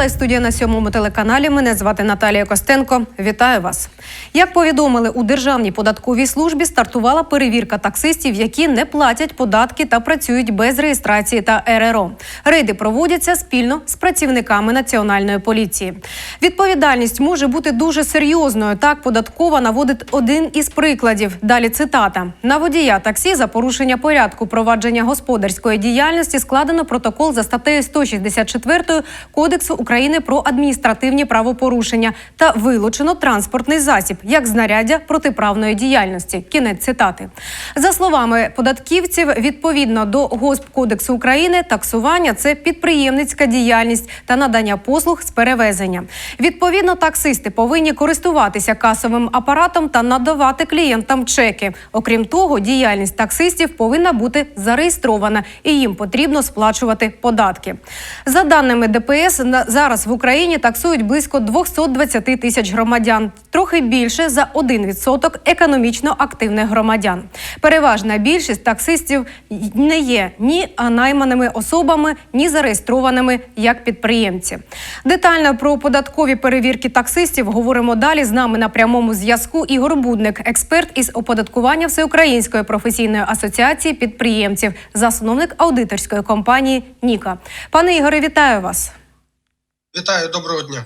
Тривала студія на сьомому телеканалі. Мене звати Наталія Костенко. Вітаю вас. Як повідомили у Державній податковій службі, стартувала перевірка таксистів, які не платять податки та працюють без реєстрації та РРО. Рейди проводяться спільно з працівниками національної поліції. Відповідальність може бути дуже серйозною. Так податкова наводить один із прикладів. Далі цитата: на водія таксі за порушення порядку провадження господарської діяльності складено протокол за статтею 164 Кодексу України про адміністративні правопорушення та вилучено транспортний засіб як знаряддя протиправної діяльності. Кінець цитати. За словами податківців, відповідно до Госпкодексу України, таксування це підприємницька діяльність та надання послуг з перевезення. Відповідно, таксисти повинні користуватися касовим апаратом та надавати клієнтам чеки. Окрім того, діяльність таксистів повинна бути зареєстрована і їм потрібно сплачувати податки. За даними ДПС, на- зараз в Україні таксують близько 220 тисяч громадян, трохи більше за 1% економічно активних громадян. Переважна більшість таксистів не є ні найманими особами, ні зареєстрованими як підприємці. Детально про податкові перевірки таксистів говоримо далі. З нами на прямому зв'язку Ігор Будник, експерт із оподаткування Всеукраїнської професійної асоціації підприємців, засновник аудиторської компанії Ніка. Пане Ігоре, вітаю вас. Вітаю, доброго дня.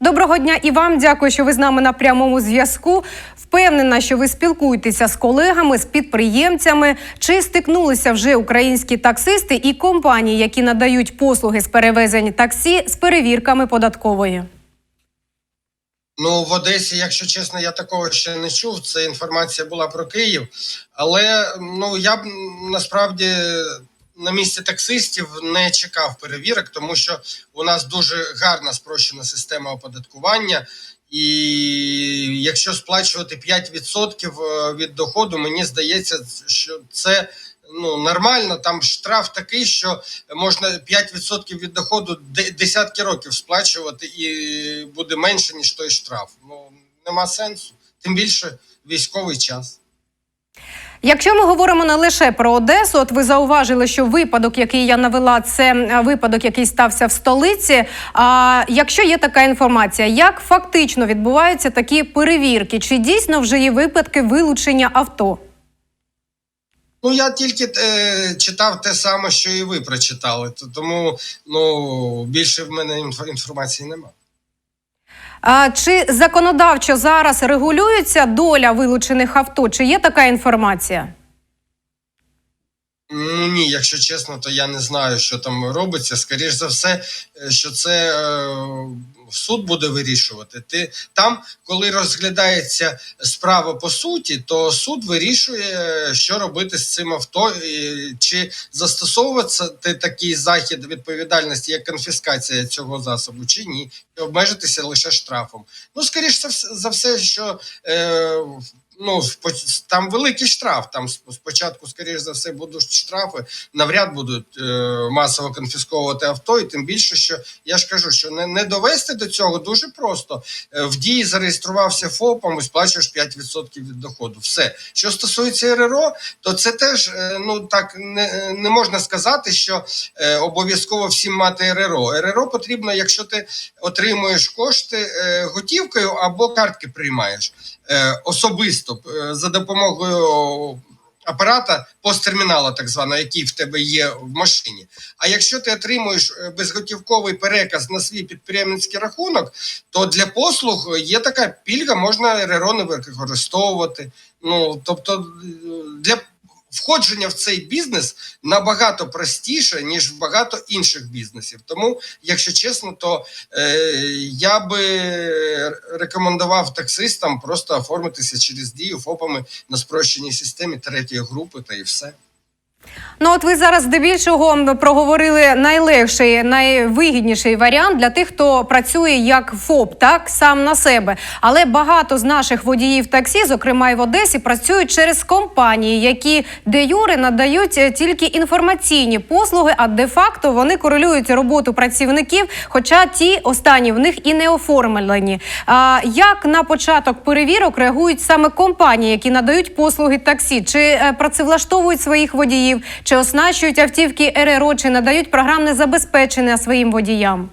Доброго дня і вам дякую, що ви з нами на прямому зв'язку. Впевнена, що ви спілкуєтеся з колегами, з підприємцями. Чи стикнулися вже українські таксисти і компанії, які надають послуги з перевезень таксі з перевірками податкової? Ну, в Одесі, якщо чесно, я такого ще не чув. Це інформація була про Київ. Але ну я б насправді на місці таксистів не чекав перевірок, тому що у нас дуже гарна спрощена система оподаткування. І якщо сплачувати 5% від доходу, мені здається, що це ну нормально. Там штраф такий, що можна 5% від доходу десятки років сплачувати, і буде менше ніж той штраф. Ну нема сенсу. Тим більше військовий час. Якщо ми говоримо не лише про Одесу, от ви зауважили, що випадок, який я навела, це випадок, який стався в столиці. А якщо є така інформація, як фактично відбуваються такі перевірки? Чи дійсно вже є випадки вилучення авто? Ну я тільки е, читав те саме, що і ви прочитали. Тому ну більше в мене інформації немає. А чи законодавчо зараз регулюється доля вилучених авто? Чи є така інформація? Ні, якщо чесно, то я не знаю, що там робиться. Скоріше за все, е, що це е, суд буде вирішувати. Ти там, коли розглядається справа по суті, то суд вирішує, що робити з цим авто, чи застосовувати такий захід відповідальності, як конфіскація цього засобу, чи ні, і обмежитися лише штрафом. Ну, скоріш за все, що. Е, Ну, там великий штраф. Там спочатку, скоріш за все, будуть штрафи, навряд будуть е, масово конфісковувати авто, і тим більше, що я ж кажу, що не, не довести до цього дуже просто. Е, в дії зареєструвався ФОПом і сплачуєш 5% від доходу. Все, що стосується РРО, то це теж е, ну так не, не можна сказати, що е, обов'язково всім мати РРО. РРО потрібно, якщо ти отримуєш кошти е, готівкою або картки приймаєш особисто е, за допомогою апарата посттермінала, так званого, який в тебе є в машині. А якщо ти отримуєш е, безготівковий переказ на свій підприємницький рахунок, то для послуг є така пільга, можна РРО не використовувати. Ну тобто е, для входження в цей бізнес набагато простіше, ніж в багато інших бізнесів. Тому, якщо чесно, то е, я би рекомендував таксистам просто оформитися через дію ФОПами на спрощеній системі третьої групи та і все. Ну, от ви зараз здебільшого проговорили найлегший, найвигідніший варіант для тих, хто працює як ФОП, так сам на себе. Але багато з наших водіїв таксі, зокрема і в Одесі, працюють через компанії, які де юри надають е, тільки інформаційні послуги, а де-факто вони корелюють роботу працівників, хоча ті останні в них і не оформлені. А як на початок перевірок реагують саме компанії, які надають послуги таксі? Чи е, працевлаштовують своїх водіїв, чи оснащують автівки РРО, чи надають програмне забезпечення своїм водіям?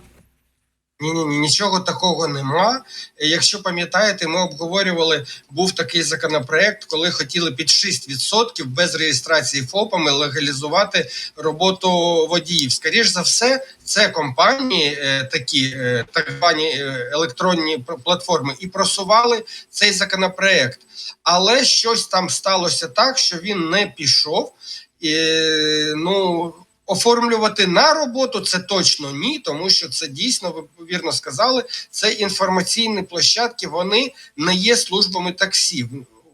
Ні, ні, ні, нічого такого нема. Якщо пам'ятаєте, ми обговорювали, був такий законопроект, коли хотіли під 6% без реєстрації ФОПами легалізувати роботу водіїв. Скоріш за все, це компанії е, такі, е, так звані е, електронні платформи, і просували цей законопроект. Але щось там сталося так, що він не пішов. І, ну, Оформлювати на роботу це точно ні, тому що це дійсно ви вірно сказали. Це інформаційні площадки, вони не є службами таксі.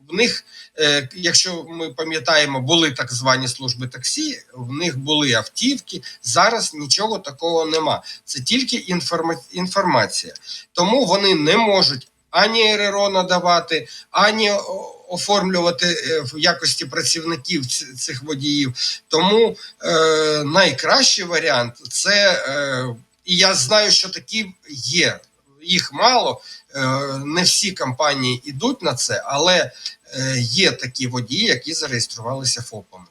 В них, е, якщо ми пам'ятаємо, були так звані служби таксі, в них були автівки. Зараз нічого такого нема. Це тільки інформація. Тому вони не можуть ані РРО надавати, ані оформлювати е, в якості працівників цих водіїв. Тому е, найкращий варіант це, е, і я знаю, що такі є. Їх мало, е, не всі компанії йдуть на це, але е, є такі водії, які зареєструвалися ФОПами.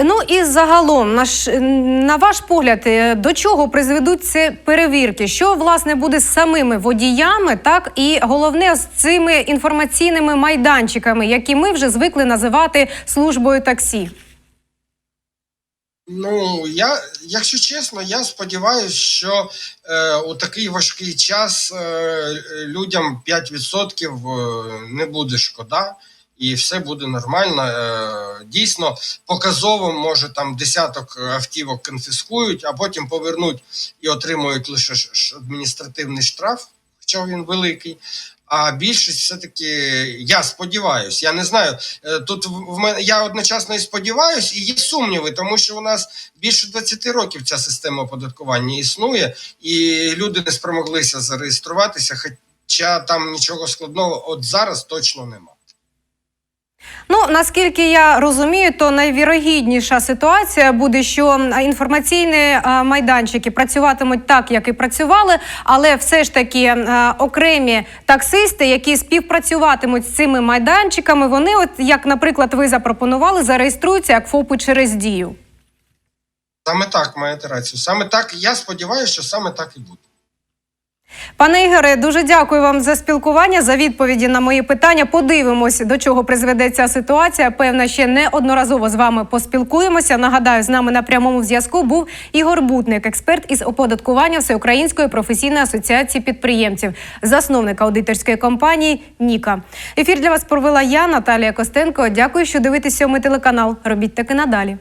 Ну і загалом, наш на ваш погляд, е, до чого призведуть ці перевірки? Що власне буде з самими водіями, так і головне з цими інформаційними майданчиками, які ми вже звикли називати службою таксі? Ну я, якщо чесно, я сподіваюся, що е, у такий важкий час е, людям 5% е, не буде шкода. І все буде нормально. Е, Дійсно, показово, може, там десяток автівок конфіскують, а потім повернуть і отримують лише адміністративний штраф, хоча він великий. А більшість все-таки, я сподіваюся, я не знаю. е, Тут в мене я одночасно і сподіваюся, і є сумніви, тому що у нас більше 20 років ця система оподаткування існує, і люди не спромоглися зареєструватися, хоча там нічого складного от зараз точно нема. Ну наскільки я розумію, то найвірогідніша ситуація буде, що інформаційні е, майданчики працюватимуть так, як і працювали, але все ж таки е, окремі таксисти, які співпрацюватимуть з цими майданчиками, вони, от як, наприклад, ви запропонували, зареєструються як ФОПи через дію. Саме так маєте рацію. Саме так я сподіваюся, що саме так і буде. Пане Ігоре, дуже дякую вам за спілкування, за відповіді на мої питання. Подивимось, до чого призведе ця ситуація. Певно, ще неодноразово з вами поспілкуємося. Нагадаю, з нами на прямому зв'язку був Ігор Бутник, експерт із оподаткування Всеукраїнської професійної асоціації підприємців, засновник аудиторської компанії Ніка. Ефір для вас провела я, Наталія Костенко. Дякую, що дивитесь сьомий телеканал. Робіть таки надалі.